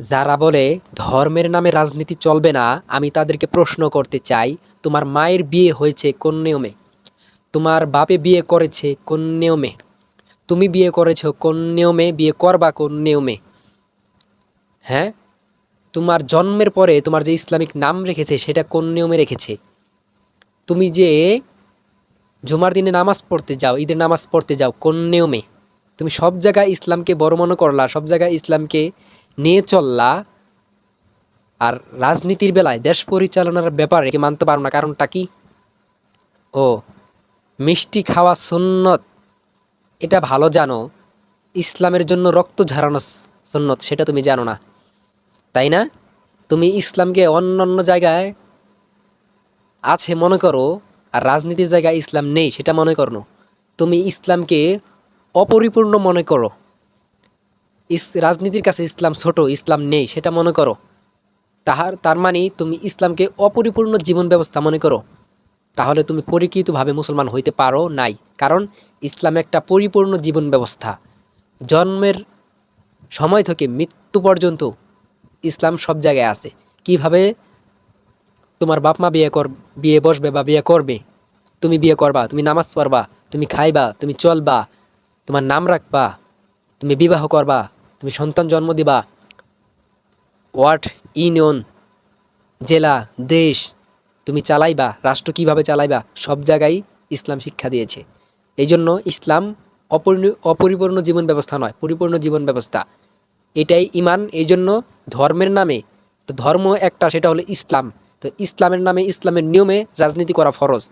যারা বলে, ধর্মের নামে রাজনীতি চলবে না, আমি তাদেরকে প্রশ্ন করতে চাই, তোমার মায়ের বিয়ে হয়েছে কোন নিয়মে? তোমার বাপে বিয়ে করেছে কোন নিয়মে? তুমি বিয়ে করেছ কোন নিয়মে? বিয়ে করবা কোন নিয়মে? হ্যাঁ? তোমার জন্মের পরে তোমার যে ইসলামিক নাম রেখেছে, সেটা কোন নিয়মে রেখেছে? তুমি যে জুমার দিনে নামাজ পড়তে যাও, ঈদের নামাজ পড়তে যাও, কোন নিয়মে? তুমি সব জায়গায় ইসলামকে বড় মনে করলা, সব জায়গায় ইসলামকে নিয়ে চললা আর রাজনীতির বেলায় দেশ পরিচালনার ব্যাপারে মানতে পারো না? কারণটা কি? ও, মিষ্টি খাওয়া সুন্নত। এটা ভালো জানো। ইসলামের জন্য রক্ত ঝরানো সুন্নত, সেটা তুমি জানো না। তাই না? তুমি ইসলামকে অন্য অন্য জায়গায় আছে মনে করো, আর রাজনীতির জায়গায় ইসলাম নেই, সেটা মনে করো। তুমি ইসলামকে অপরিপূর্ণ মনে করো। রাজনীতির কাছে ইসলাম ছোট, ইসলাম নেই, সেটা মনে করো। তাহার, তার মানে তুমি ইসলামকে অপরিপূর্ণ জীবন ব্যবস্থা মনে করো। তাহলে তুমি পরিকৃতভাবে মুসলমান হইতে পারো নাই, কারণ ইসলাম একটা পরিপূর্ণ জীবন ব্যবস্থা। জন্মের সময় থেকে মৃত্যু পর্যন্ত ইসলাম সব জায়গায় আছে। কীভাবে? তোমার বাপ মা বিয়ে কর, বিয়ে বসবে বা বিয়ে করবে। তুমি বিয়ে করবা, তুমি নামাজ পড়বা, তুমি খাইবা, তুমি চলবা, তোমার নাম রাখবা, তুমি বিবাহ করবা। তুমি সন্তান জন্ম দিবা। ওয়ার্ড ইউনিয়ন, জেলা, দেশ তুমি চালাইবা, রাষ্ট্র কীভাবে চালাইবা, সব জায়গায় ইসলাম শিক্ষা দিয়েছে। এই জন্য ইসলাম অপরিপূর্ণ জীবন ব্যবস্থা নয়, পরিপূর্ণ জীবন ব্যবস্থা। এটাই ইমান এই জন্য ধর্মের নামে, তো ধর্ম একটা, সেটা হলো ইসলাম। তো ইসলামের নামে ইসলামের নিয়মে রাজনীতি করা ফরজ।